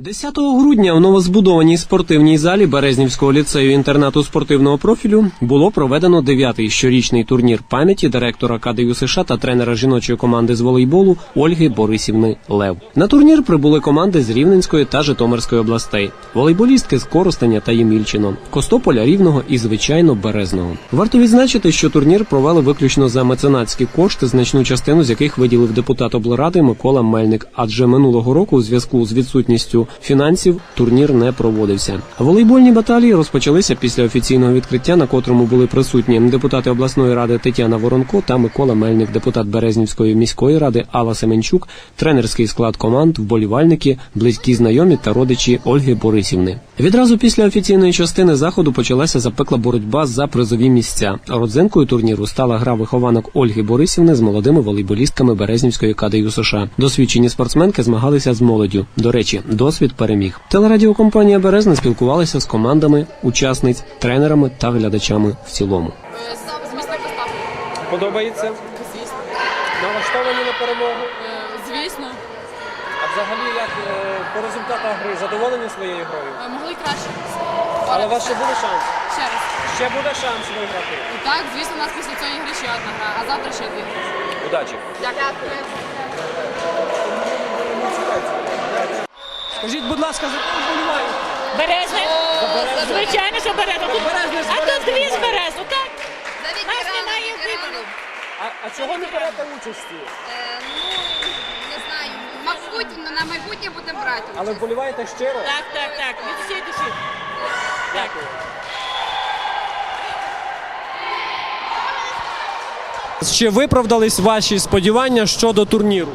10 грудня в новозбудованій спортивній залі Березнівського ліцею інтернату спортивного профілю було проведено дев'ятий щорічний турнір пам'яті директора КДЮ США та тренера жіночої команди з волейболу Ольги Борисівни Лев. На турнір прибули команди з Рівненської та Житомирської областей, волейболістки з Коростеня та Ємільчино, Костополя Рівного і звичайно Березного. Варто відзначити, що турнір провели виключно за меценатські кошти, значну частину з яких виділив депутат облради Микола Мельник. Адже минулого року, у зв'язку з відсутністю фінансів, турнір не проводився. Волейбольні баталії розпочалися після офіційного відкриття, на котрому були присутні депутати обласної ради Тетяна Воронко та Микола Мельник, депутат Березнівської міської ради Алла Семенчук, тренерський склад команд, вболівальники, близькі знайомі та родичі Ольги Борисівни. Відразу після офіційної частини заходу почалася запекла боротьба за призові місця. Родзинкою турніру стала гра вихованок Ольги Борисівни з молодими волейболістками Березнівської КДЮ США. Досвідчені спортсменки змагалися з молоддю. До речі, досвід переміг. Телерадіокомпанія Березна спілкувалася з командами, учасниць, тренерами та глядачами в цілому. Подобається Звісно. налаштовані на перемогу. Е, Звісно. А взагалі, як е, по результатах гри задоволені своєю грою? Е, Могли краще. Але у вас ще буде шанс. Ще раз. Ще буде шанс виграти. І так, звісно, у нас після цієї гри ще одна гра, а завтра ще дві. Удачі. Дякую. Скажіть, будь ласка, за кого вболіваєте? Березне? Звичайно, що березне. Тут, Березне з а тут Березне дві з березу, так? Нас немає вибору. А, а чого не берете участі? Ну, не знаю. Мабуть, на майбутнє будемо брати. Але вболіваєте щиро? Так, так, так. Від всієї душі. Дякую. Чи виправдались ваші сподівання щодо турніру?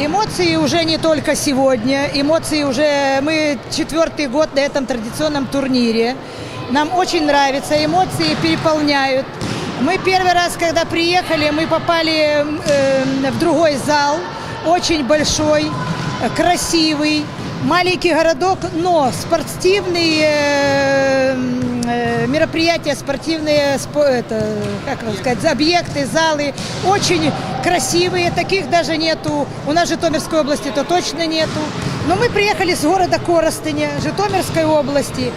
Эмоции уже не только сегодня, эмоции уже мы четвертый год на этом традиционном турнире. Нам очень нравится, эмоции переполняют. Мы первый раз, когда приехали, мы попали э, в другой зал, очень большой, э, красивый, маленький городок, но спортивные э, э, мероприятия, спортивные, спо- это, как вам сказать, объекты, залы очень красивые, таких даже нету. У нас в Житомирской области то точно нету. Но мы приехали с города Коростыня, Житомирской области.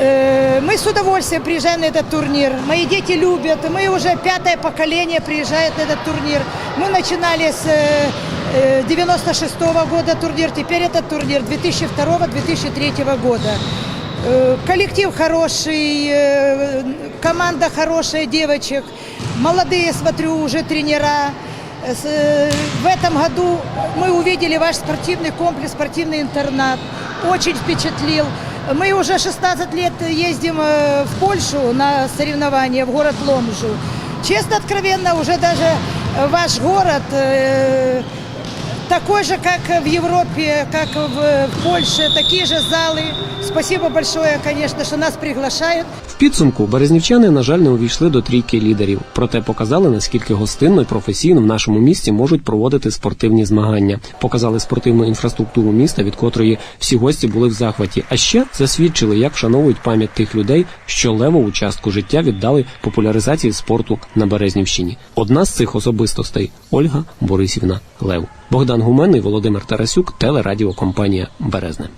Э, Мы с удовольствием приезжаем на этот турнир. Мои дети любят. Мы уже пятое поколение приезжает на этот турнир. Мы начинали с э, э, 96 года турнир, теперь это турнир 2002-2003 года. Коллектив хороший, команда хорошая девочек. Молодые, смотрю, уже тренера. В этом году мы увидели ваш спортивный комплекс, спортивный интернат. Очень впечатлил. Мы уже 16 лет ездим э, в Польшу на соревнования, в город Ломжу. Честно, откровенно, уже даже э, ваш город э, такой же, как в Европе, как в, Польше, такие же залы. Спасибо большое, конечно, что нас приглашают. В підсумку березнівчани, на жаль, не увійшли до трійки лідерів, проте показали, наскільки гостинно і професійно в нашому місті можуть проводити спортивні змагання. Показали спортивну інфраструктуру міста, від котрої всі гості були в захваті. А ще засвідчили, як вшановують пам'ять тих людей, що левову частку життя віддали популяризації спорту на Березнівщині. Одна з цих особистостей Ольга Борисівна Лев. Богдан Гуменний, Володимир Тарасюк, телерадіокомпанія Березне.